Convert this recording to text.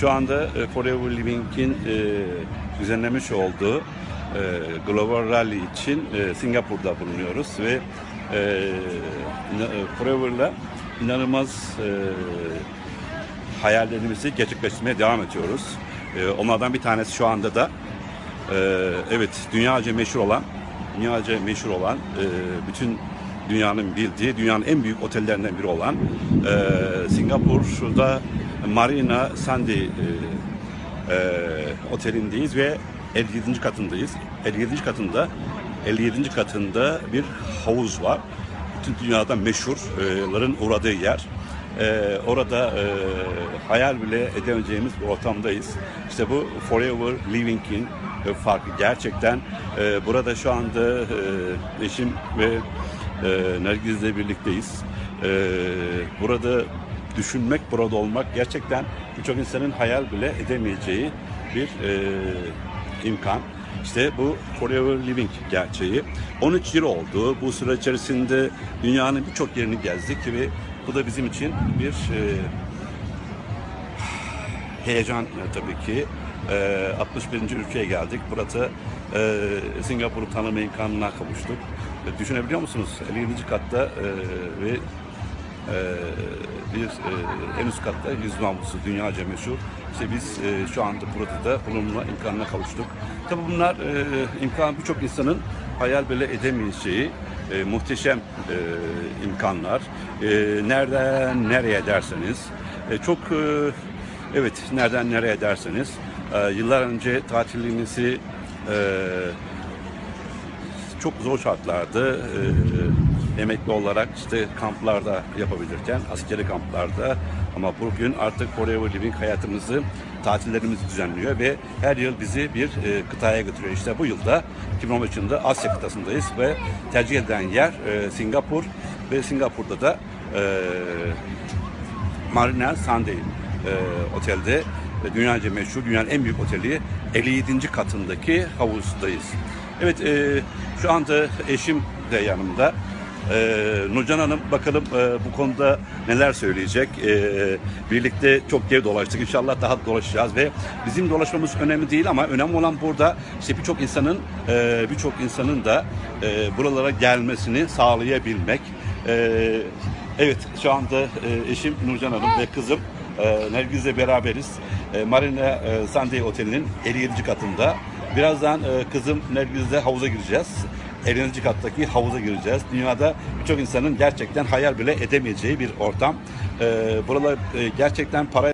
Şu anda e, Forever Living'in e, düzenlemiş olduğu e, Global Rally için Singapur'da bulunuyoruz ve Forever'la inanılmaz hayallerimizi gerçekleştirmeye devam ediyoruz. Onlardan bir tanesi şu anda da evet dünyaca meşhur olan dünyaca meşhur olan bütün dünyanın bildiği dünyanın en büyük otellerinden biri olan Singapur'da Marina Sandy e, e, otelindeyiz ve 57. katındayız. 57. katında 57. katında bir havuz var. Bütün dünyada meşhurların uğradığı yer. Ee, orada e, hayal bile edemeyeceğimiz bir ortamdayız. İşte bu Forever Living'in e, farkı gerçekten e, burada şu anda e, eşim ve e, Nergiz'le birlikteyiz. E, burada düşünmek, burada olmak gerçekten birçok insanın hayal bile edemeyeceği bir e, imkan. İşte bu Forever Living gerçeği. 13 yıl oldu. Bu süre içerisinde dünyanın birçok yerini gezdik ve bu da bizim için bir e, heyecan tabii ki. E, 61. ülkeye geldik. Burada e, Singapur'u tanıma imkanına kavuştuk. E, düşünebiliyor musunuz? 57. katta e, ve bir e, en üst katta yüz namusu dünyaca meşhur. İşte biz e, şu anda burada da bulunma imkanına kavuştuk. Tabii bunlar e, imkan birçok insanın hayal bile edemeyeceği e, muhteşem e, imkanlar. E, nereden nereye derseniz e, çok e, evet nereden nereye derseniz e, yıllar önce tatilimizi e, çok zor şartlarda e, emekli olarak işte kamplarda yapabilirken askeri kamplarda ama bugün artık Forever Living hayatımızı tatillerimizi düzenliyor ve her yıl bizi bir e, kıtaya götürüyor. İşte bu yılda 2015 yılında Asya kıtasındayız ve tercih edilen yer e, Singapur ve Singapur'da da e, Marina Sunday e, otelde e, dünyaca meşhur, dünyanın en büyük oteli 57. katındaki havuzdayız. Evet, e, şu anda eşim de yanımda. E, Nurcan Hanım bakalım e, bu konuda neler söyleyecek. E, birlikte çok yer dolaştık. İnşallah daha dolaşacağız ve bizim dolaşmamız önemli değil ama önemli olan burada işte birçok insanın e, birçok insanın da e, buralara gelmesini sağlayabilmek. E, evet, şu anda e, eşim Nurcan Hanım ve kızım e, Nergiz'le beraberiz. E, Marina e, Sunday Oteli'nin 57. katında. Birazdan e, kızım Nergiz'le havuza gireceğiz. 50. kattaki havuza gireceğiz. Dünyada birçok insanın gerçekten hayal bile edemeyeceği bir ortam. E, buralar e, gerçekten para